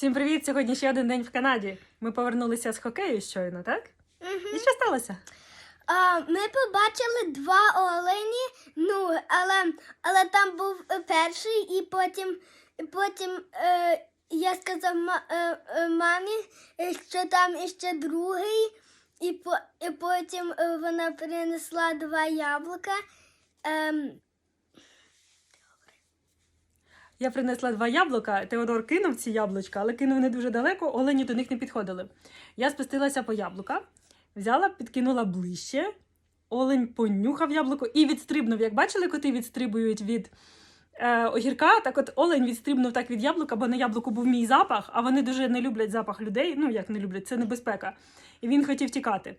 Всім привіт! Сьогодні ще один день в Канаді. Ми повернулися з хокею щойно, так? І що сталося? А, ми побачили два олені, ну, але, але там був е, перший, і потім, потім е, я сказав ма, е, е, мамі, е, що там іще другий, і, по, і потім е, вона принесла два яблука. Ем, Я принесла два яблука. Теодор кинув ці яблучка, але кинув не дуже далеко, олені до них не підходили. Я спустилася по яблука, взяла, підкинула ближче. Олень понюхав яблуко і відстрибнув. Як бачили, коти відстрибують від е, огірка, так от олень відстрибнув так від яблука, бо на яблуку був мій запах, а вони дуже не люблять запах людей. Ну, як не люблять, це небезпека. І він хотів тікати.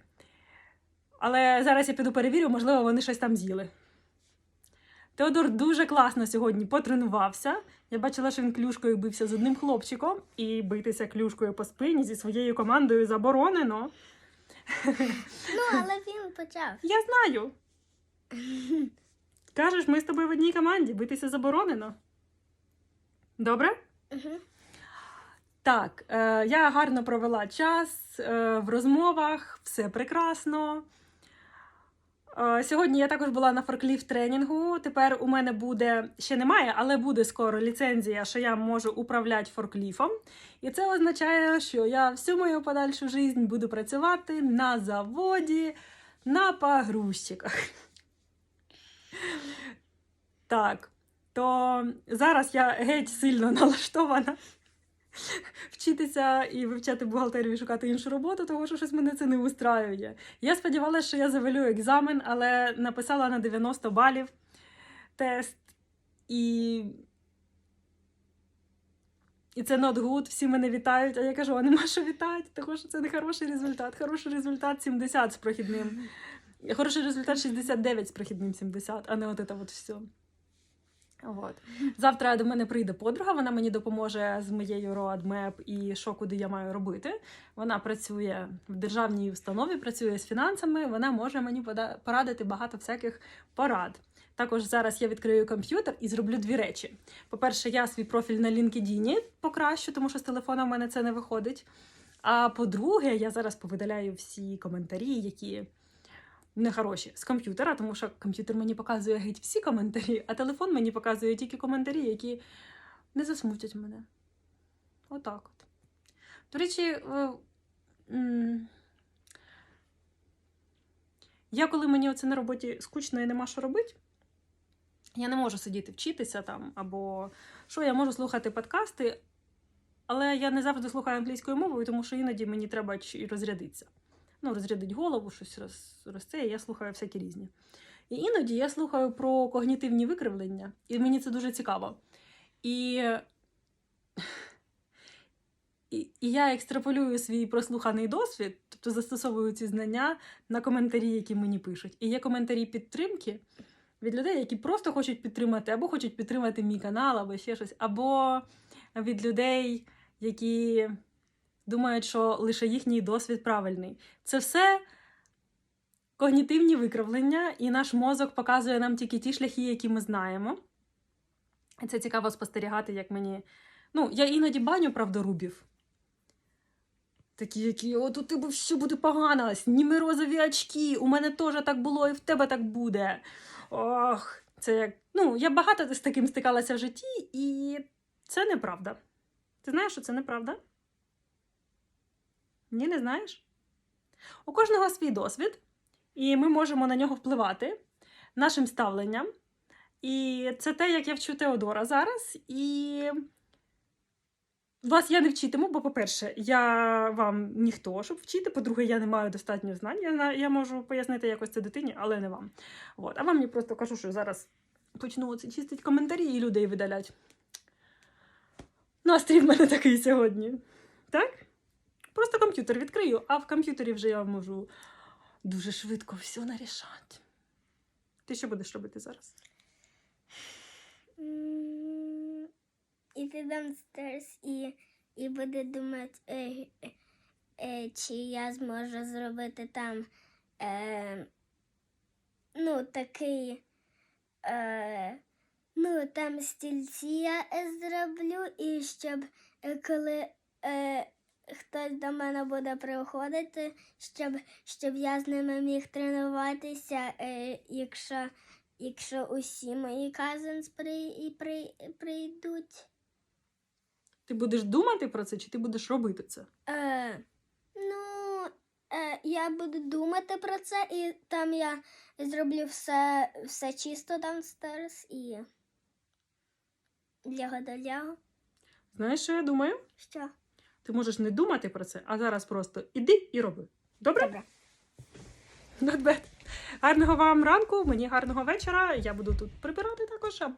Але зараз я піду перевірю, можливо, вони щось там з'їли. Теодор дуже класно сьогодні потренувався. Я бачила, що він клюшкою бився з одним хлопчиком, і битися клюшкою по спині зі своєю командою заборонено. ну, але він почав. Я знаю. Кажеш, ми з тобою в одній команді, битися заборонено. Добре? Так, е, я гарно провела час е, в розмовах, все прекрасно. Сьогодні я також була на форкліфт тренінгу. Тепер у мене буде ще немає, але буде скоро ліцензія, що я можу управляти форкліфом. І це означає, що я всю мою подальшу життя буду працювати на заводі на погрузчиках. Так, то зараз я геть сильно налаштована вчитися і вивчати бухгалтерію і шукати іншу роботу, тому що щось мене це не устраює. Я сподівалася, що я завалю екзамен, але написала на 90 балів тест. І. І це not good, всі мене вітають, а я кажу, а нема що вітати, тому що це не хороший результат. Хороший результат 70 з прохідним. Хороший результат 69 з прохідним 70, а не от це от все. От. Завтра до мене прийде подруга, вона мені допоможе з моєю roadmap і що куди я маю робити. Вона працює в державній установі, працює з фінансами, вона може мені порадити багато всяких порад. Також зараз я відкрию комп'ютер і зроблю дві речі. По-перше, я свій профіль на LinkedIn покращу, тому що з телефона в мене це не виходить. А по-друге, я зараз повидаляю всі коментарі, які нехороші з комп'ютера, тому що комп'ютер мені показує геть всі коментарі, а телефон мені показує тільки коментарі, які не засмутять мене. Отак от. До речі, е, я коли мені оце на роботі скучно і нема що робити, я не можу сидіти вчитися там, або що, я можу слухати подкасти, але я не завжди слухаю англійською мовою, тому що іноді мені треба чи- розрядитися ну, розрядить голову, щось роз, росте, і я слухаю всякі різні. І іноді я слухаю про когнітивні викривлення, і мені це дуже цікаво. І, і, і я екстраполюю свій прослуханий досвід, тобто застосовую ці знання на коментарі, які мені пишуть. І є коментарі підтримки від людей, які просто хочуть підтримати, або хочуть підтримати мій канал, або ще щось, або від людей, які думають, що лише їхній досвід правильний. Це все когнітивні викривлення, і наш мозок показує нам тільки ті шляхи, які ми знаємо. І це цікаво спостерігати, як мені. Ну, я іноді баню правдорубів. Такі, які, от у тебе все буде погано, зніми розові очки, у мене теж так було, і в тебе так буде. Ох, це як. Ну, я багато з таким стикалася в житті, і це неправда. Ти знаєш, що це неправда? Ні, не знаєш? У кожного свій досвід, і ми можемо на нього впливати нашим ставленням. І це те, як я вчу Теодора зараз. І вас я не вчитиму, бо, по-перше, я вам ніхто, щоб вчити. По-друге, я не маю достатньо знань. Я, я можу пояснити якось це дитині, але не вам. От. А вам я просто кажу, що зараз почну оце чистити коментарі і людей видалять. Настрій в мене такий сьогодні. Так? Просто комп'ютер відкрию, а в комп'ютері вже я можу дуже швидко все нарішати. Ти що будеш робити зараз? Іти downstairs і, і буде думати, е, е, чи я зможу зробити там е, ну, такий. Е, ну, там стільці я зроблю, і щоб е, коли е, хтось до мене буде приходити, щоб, щоб я з ними міг тренуватися, е, якщо, якщо усі мої казинс при, і при, прийдуть. Ти будеш думати про це, чи ти будеш робити це? Е, ну, е, я буду думати про це, і там я зроблю все, все чисто downstairs і лего-до-лего. Знаєш, що я думаю? Що? Ти можеш не думати про це, а зараз просто іди і роби. Добре? Добре. Not bad. Гарного вам ранку, мені гарного вечора. Я буду тут прибирати також. А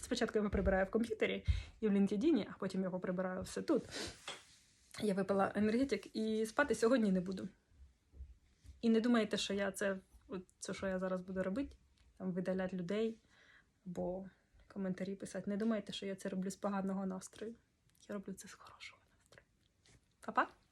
спочатку я його прибираю в комп'ютері і в LinkedIn, а потім його прибираю все тут. Я випила енергетик і спати сьогодні не буду. І не думайте, що я це, це що я зараз буду робити, там видаляти людей або коментарі писати. Не думайте, що я це роблю з поганого настрою. Я роблю це з хорошого настрою. Па-па!